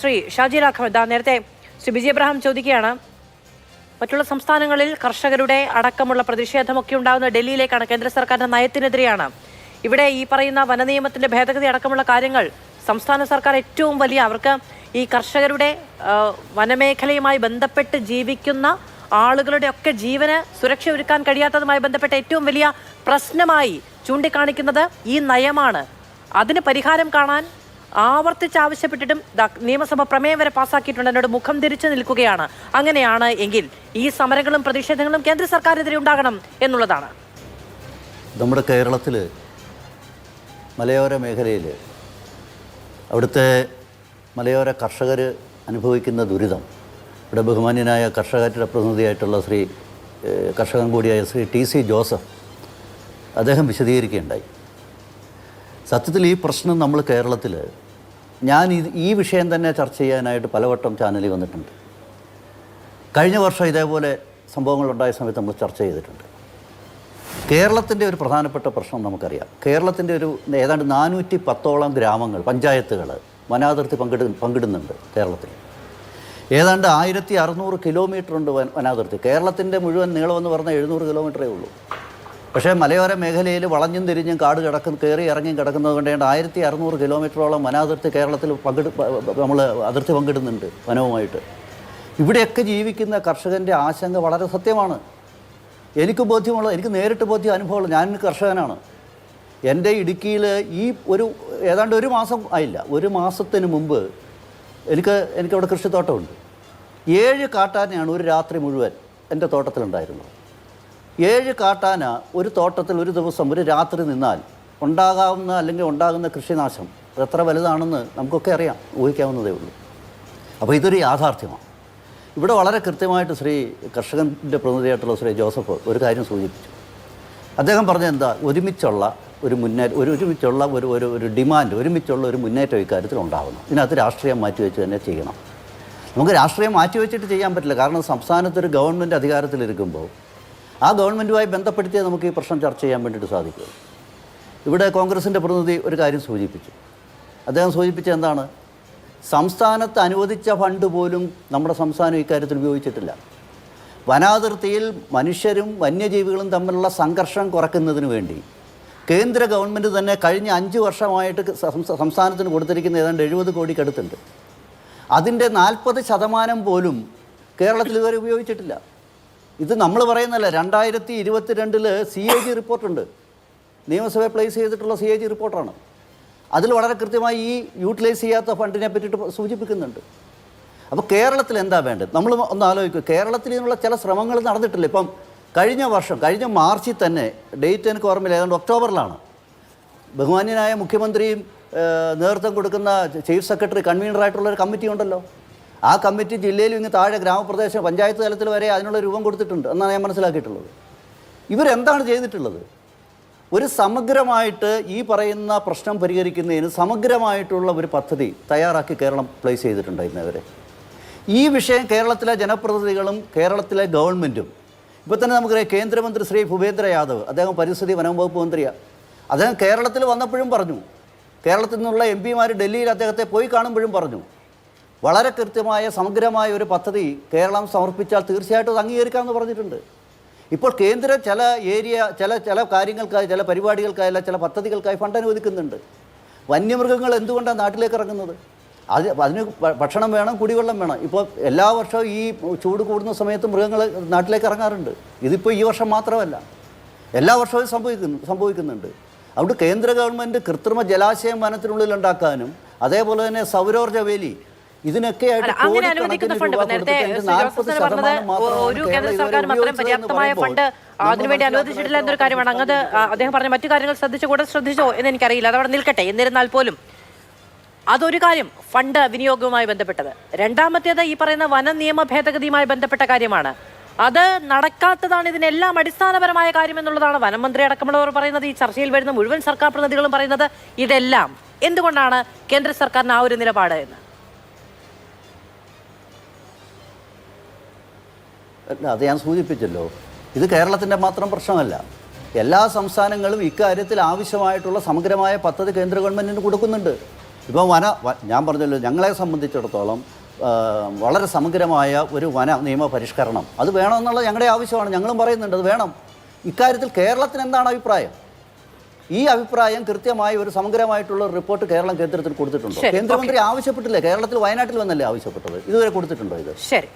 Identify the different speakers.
Speaker 1: ശ്രീ ഷാജി രാഘവൻ. ദാ നേരത്തെ ശ്രീ ബിജി എബ്രഹാം ചോദിക്കുകയാണ് മറ്റുള്ള സംസ്ഥാനങ്ങളിൽ കർഷകരുടെ അടക്കമുള്ള പ്രതിഷേധമൊക്കെ ഉണ്ടാകുന്ന ഡൽഹിയിലേക്കാണ് കേന്ദ്ര സർക്കാരിന്റെ നയത്തിനെതിരെയാണ്. ഇവിടെ ഈ പറയുന്ന വനനിയമത്തിന്റെ ഭേദഗതി അടക്കമുള്ള കാര്യങ്ങൾ സംസ്ഥാന സർക്കാർ ഏറ്റവും വലിയ അവർക്ക് ഈ കർഷകരുടെ വനമേഖലയുമായി ബന്ധപ്പെട്ട് ജീവിക്കുന്ന ആളുകളുടെ ഒക്കെ ജീവന് സുരക്ഷ ഒരുക്കാൻ കഴിയാത്തതുമായി ബന്ധപ്പെട്ട ഏറ്റവും വലിയ പ്രശ്നമായി ചൂണ്ടിക്കാണിക്കുന്നത് ഈ നയമാണ്. അതിന് പരിഹാരം കാണാൻ ആവർത്തിച്ച് ആവശ്യപ്പെട്ടിട്ടും നിയമസഭ പ്രമേയം വരെ പാസ്സാക്കിയിട്ടുണ്ട്. എന്നോട് മുഖം തിരിച്ചു നിൽക്കുകയാണ്. അങ്ങനെയാണ് എങ്കിൽ ഈ സമരങ്ങളും പ്രതിഷേധങ്ങളും കേന്ദ്ര സർക്കാരിനെതിരെ ഉണ്ടാകണം എന്നുള്ളതാണ്.
Speaker 2: നമ്മുടെ കേരളത്തിൽ മലയോര മേഖലയിൽ അവിടുത്തെ മലയോര കർഷകർ അനുഭവിക്കുന്ന ദുരിതം ഇവിടെ ബഹുമാന്യനായ കർഷകരുടെ പ്രതിനിധിയായിട്ടുള്ള ശ്രീ കർഷകൻ കൂടിയായ ശ്രീ ടി സി ജോസഫ് അദ്ദേഹം വിശദീകരിക്കുകയുണ്ടായി. സത്യത്തിൽ ഈ പ്രശ്നം നമ്മൾ കേരളത്തിൽ ഞാൻ ഇത് ഈ വിഷയം തന്നെ ചർച്ച ചെയ്യാനായിട്ട് പലവട്ടം ചാനലിൽ വന്നിട്ടുണ്ട്. കഴിഞ്ഞ വർഷം ഇതേപോലെ സംഭവങ്ങളുണ്ടായ സമയത്ത് നമ്മൾ ചർച്ച ചെയ്തിട്ടുണ്ട്. കേരളത്തിന്റെ ഒരു പ്രധാനപ്പെട്ട പ്രശ്നം നമുക്കറിയാം. കേരളത്തിന്റെ ഒരു ഏതാണ്ട് നാനൂറ്റി പത്തോളം ഗ്രാമങ്ങൾ പഞ്ചായത്തുകൾ വനാതിർത്തി പങ്കിട പങ്കിടുന്നുണ്ട് കേരളത്തിൽ. ഏതാണ്ട് ആയിരത്തി അറുന്നൂറ് കിലോമീറ്റർ ഉണ്ട് വന- വനാതിർത്തി. കേരളത്തിന്റെ മുഴുവൻ നീളമെന്ന് പറഞ്ഞാൽ എഴുന്നൂറ് കിലോമീറ്ററേ ഉള്ളൂ. പക്ഷേ മലയോര മേഖലയിൽ വളഞ്ഞും തിരിഞ്ഞും കാട് കിടക്കുന്ന കയറി ഇറങ്ങി കിടക്കുന്നത് കൊണ്ട് ആയിരത്തി അറുന്നൂറ് കിലോമീറ്ററോളം വനാതിർത്തി കേരളത്തിൽ പങ്കിട് നമ്മൾ അതിർത്തി പങ്കിടുന്നുണ്ട് വനവുമായിട്ട്. ഇവിടെയൊക്കെ ജീവിക്കുന്ന കർഷകന്റെ ആശങ്ക വളരെ സത്യമാണ്. എനിക്ക് ബോധ്യമുള്ള എനിക്ക് നേരിട്ട് ബോധ്യം അനുഭവമുള്ള ഞാൻ കർഷകനാണ്. എന്റെ ഇടുക്കിയിൽ ഈ ഒരു ഏതാണ്ട് ഒരു മാസം ആയില്ല ഒരു മാസത്തിന് മുമ്പ് എനിക്ക് എനിക്കവിടെ കൃഷിത്തോട്ടമുണ്ട്. ഏഴ് കാട്ടാനയാണ് ഒരു രാത്രി മുഴുവൻ എന്റെ തോട്ടത്തിലുണ്ടായിരുന്നത്. ഏഴ് കാട്ടാന ഒരു തോട്ടത്തിൽ ഒരു ദിവസം ഒരു രാത്രി നിന്നാൽ ഉണ്ടാകാവുന്ന അല്ലെങ്കിൽ ഉണ്ടാകുന്ന കൃഷിനാശം എത്ര വലുതാണെന്ന് നമുക്കൊക്കെ അറിയാം ഊഹിക്കാവുന്നതേ ഉള്ളൂ. അപ്പോൾ ഇതൊരു യാഥാർത്ഥ്യമാണ്. ഇവിടെ വളരെ കൃത്യമായിട്ട് ശ്രീ കർഷകന്റെ പ്രതിനിധിയായിട്ടുള്ള ശ്രീ ജോസഫ് ഒരു കാര്യം സൂചിപ്പിച്ചു. അദ്ദേഹം പറഞ്ഞത് എന്താ ഒരുമിച്ചുള്ള ഒരു മുന്നേറ്റം ഒരു ഒരുമിച്ചുള്ള ഒരു ഒരു ഒരു ഡിമാൻഡ് ഒരുമിച്ചുള്ള ഒരു മുന്നേറ്റം ഇക്കാര്യത്തിൽ ഉണ്ടാകണം ഇതിനകത്ത് രാഷ്ട്രീയം മാറ്റിവെച്ച് തന്നെ ചെയ്യണം. നമുക്ക് രാഷ്ട്രീയം മാറ്റിവെച്ചിട്ട് ചെയ്യാൻ പറ്റില്ല. കാരണം സംസ്ഥാനത്തൊരു ഗവൺമെന്റ് അധികാരത്തിലിരിക്കുമ്പോൾ ആ ഗവൺമെന്റുമായി ബന്ധപ്പെടുത്തിയേ നമുക്ക് ഈ പ്രശ്നം ചർച്ച ചെയ്യാൻ വേണ്ടിയിട്ട് സാധിക്കും. ഇവിടെ കോൺഗ്രസിന്റെ പ്രതിനിധി ഒരു കാര്യം സൂചിപ്പിച്ചു. അദ്ദേഹം സൂചിപ്പിച്ച എന്താണ്? സംസ്ഥാനത്ത് അനുവദിച്ച ഫണ്ട് പോലും നമ്മുടെ സംസ്ഥാനം ഇക്കാര്യത്തിൽ ഉപയോഗിച്ചിട്ടില്ല. വനാതിർത്തിയിൽ മനുഷ്യരും വന്യജീവികളും തമ്മിലുള്ള സംഘർഷം കുറയ്ക്കുന്നതിന് വേണ്ടി. കേന്ദ്ര ഗവൺമെന്റ് തന്നെ കഴിഞ്ഞ അഞ്ച് വർഷമായിട്ട് സംസ്ഥാനത്തിന് കൊടുത്തിരിക്കുന്ന ഏതാണ്ട് എഴുപത് കോടിക്കടുത്തുണ്ട്. അതിന്റെ നാൽപ്പത് ശതമാനം പോലും കേരളത്തിൽ ഇതുവരെ ഉപയോഗിച്ചിട്ടില്ല. ഇത് നമ്മൾ പറയുന്നല്ല രണ്ടായിരത്തി ഇരുപത്തിരണ്ടിൽ സി എ ജി റിപ്പോർട്ടുണ്ട്. നിയമസഭയെ പ്ലേസ് ചെയ്തിട്ടുള്ള സി എ ജി റിപ്പോർട്ടാണ്. അതിൽ വളരെ കൃത്യമായി ഈ യൂട്ടിലൈസ് ചെയ്യാത്ത ഫണ്ടിനെ പറ്റിയിട്ട് സൂചിപ്പിക്കുന്നുണ്ട്. അപ്പോൾ കേരളത്തിൽ എന്താ വേണ്ടത്? നമ്മൾ ഒന്ന് ആലോചിക്കുക കേരളത്തിൽ ഇതിനുള്ള ചില ശ്രമങ്ങൾ നടന്നിട്ടില്ല. ഇപ്പം കഴിഞ്ഞ വർഷം കഴിഞ്ഞ മാർച്ചിൽ തന്നെ ഡേറ്റ് എനിക്ക് ഓർമ്മയില്ല ഏതാണ്ട് ഒക്ടോബറിലാണ് ബഹുമാന്യനായ മുഖ്യമന്ത്രിയും നേതൃത്വം കൊടുക്കുന്ന ചീഫ് സെക്രട്ടറി കൺവീനറായിട്ടുള്ള ഒരു കമ്മിറ്റി ഉണ്ടല്ലോ. ആ കമ്മിറ്റി ജില്ലയിലും ഇങ്ങ് താഴെ ഗ്രാമപ്രദേശം പഞ്ചായത്ത് തലത്തിൽ വരെ അതിനുള്ള രൂപം കൊടുത്തിട്ടുണ്ട് എന്നാണ് ഞാൻ മനസ്സിലാക്കിയിട്ടുള്ളത്. ഇവരെന്താണ് ചെയ്തിട്ടുള്ളത്? ഒരു സമഗ്രമായിട്ട് ഈ പറയുന്ന പ്രശ്നം പരിഹരിക്കുന്നതിന് സമഗ്രമായിട്ടുള്ള ഒരു പദ്ധതി തയ്യാറാക്കി കേരളം പ്ലേസ് ചെയ്തിട്ടുണ്ട് അവരെ ഈ വിഷയം കേരളത്തിലെ ജനപ്രതിനിധികളും കേരളത്തിലെ ഗവൺമെന്റും ഇപ്പോൾ തന്നെ നമുക്കറിയാം കേന്ദ്രമന്ത്രി ശ്രീ ഭൂപേന്ദ്ര യാദവ് അദ്ദേഹം പരിസ്ഥിതി വനം വകുപ്പ് മന്ത്രിയാണ് അദ്ദേഹം കേരളത്തിൽ വന്നപ്പോഴും പറഞ്ഞു. കേരളത്തിൽ നിന്നുള്ള എം പിമാർ ഡൽഹിയിൽ അദ്ദേഹത്തെ പോയി കാണുമ്പോഴും പറഞ്ഞു. വളരെ കൃത്യമായ സമഗ്രമായ ഒരു പദ്ധതി കേരളം സമർപ്പിച്ചാൽ തീർച്ചയായിട്ടും അത് അംഗീകരിക്കാമെന്ന് പറഞ്ഞിട്ടുണ്ട്. ഇപ്പോൾ കേന്ദ്രം ചില ഏരിയ ചില ചില കാര്യങ്ങൾക്കായി ചില പരിപാടികൾക്കായി അല്ല ചില പദ്ധതികൾക്കായി ഫണ്ട് അനുവദിക്കുന്നുണ്ട്. വന്യമൃഗങ്ങൾ എന്തുകൊണ്ടാണ് നാട്ടിലേക്ക് ഇറങ്ങുന്നത്? അത് അതിന് ഭക്ഷണം വേണം കുടിവെള്ളം വേണം. ഇപ്പോൾ എല്ലാ വർഷവും ഈ ചൂട് കൂടുന്ന സമയത്ത് മൃഗങ്ങൾ നാട്ടിലേക്ക് ഇറങ്ങാറുണ്ട്. ഇതിപ്പോൾ ഈ വർഷം മാത്രമല്ല. എല്ലാ വർഷവും സംഭവിക്കുന്നു സംഭവിക്കുന്നുണ്ട്. അതുകൊണ്ട് കേന്ദ്ര ഗവൺമെന്റ് കൃത്രിമ ജലാശയം വനത്തിനുള്ളിൽ ഉണ്ടാക്കാനും അതേപോലെ തന്നെ സൗരോർജ വേലി
Speaker 1: അങ്ങനെ അനുവദിക്കുന്ന ഫണ്ട് നേരത്തെ പറഞ്ഞത് ഒരു കേന്ദ്ര
Speaker 2: സർക്കാർ മാത്രം
Speaker 1: സർക്കാരും അത്രയും പര്യാപ്തമായ ഫണ്ട് അതിനുവേണ്ടി അനുവദിച്ചിട്ടില്ല എന്നൊരു കാര്യമാണ്. അങ്ങത് അദ്ദേഹം പറഞ്ഞ മറ്റു കാര്യങ്ങൾ ശ്രദ്ധിച്ചു കൂടെ ശ്രദ്ധിച്ചോ എന്ന് എനിക്കറിയില്ല. അതവിടെ നിൽക്കട്ടെ. എന്നിരുന്നാൽ പോലും അതൊരു കാര്യം ഫണ്ട് വിനിയോഗവുമായി ബന്ധപ്പെട്ടത്. രണ്ടാമത്തേത് ഈ പറയുന്ന വന നിയമ ഭേദഗതിയുമായി ബന്ധപ്പെട്ട കാര്യമാണ്. അത് നടക്കാത്തതാണ് ഇതിനെല്ലാം അടിസ്ഥാനപരമായ കാര്യം എന്നുള്ളതാണ് വനമന്ത്രി അടക്കമുള്ളവർ പറയുന്നത്. ഈ ചർച്ചയിൽ വരുന്ന മുഴുവൻ സർക്കാർ പ്രതിനിധികളും പറയുന്നത് ഇതെല്ലാം. എന്തുകൊണ്ടാണ് കേന്ദ്ര സർക്കാരിന് ആ ഒരു നിലപാട് എന്ന്?
Speaker 2: അല്ല അത് ഞാൻ സൂചിപ്പിച്ചല്ലോ. ഇത് കേരളത്തിന്റെ മാത്രം പ്രശ്നമല്ല. എല്ലാ സംസ്ഥാനങ്ങളും ഇക്കാര്യത്തിൽ ആവശ്യമായിട്ടുള്ള സമഗ്രമായ പദ്ധതി കേന്ദ്ര ഗവൺമെന്റിന് കൊടുക്കുന്നുണ്ട്. ഇപ്പോൾ വന ഞാൻ പറഞ്ഞല്ലോ ഞങ്ങളെ സംബന്ധിച്ചിടത്തോളം വളരെ സമഗ്രമായ ഒരു വന നിയമ പരിഷ്കരണം. അത് വേണമെന്നുള്ളത് ഞങ്ങളുടെ ആവശ്യമാണ്. ഞങ്ങളും പറയുന്നുണ്ട് അത് വേണം. ഇക്കാര്യത്തിൽ കേരളത്തിന് എന്താണ് അഭിപ്രായം? ഈ അഭിപ്രായം കൃത്യമായി ഒരു സമഗ്രമായിട്ടുള്ള റിപ്പോർട്ട് കേരളം കേന്ദ്രത്തിന് കൊടുത്തിട്ടുണ്ടോ? കേന്ദ്രമന്ത്രി ആവശ്യപ്പെട്ടില്ലേ? കേരളത്തിൽ വയനാട്ടിൽ വന്നല്ലേ ആവശ്യപ്പെട്ടത്? ഇതുവരെ കൊടുത്തിട്ടുണ്ടോ ഇത്?
Speaker 1: ശരി.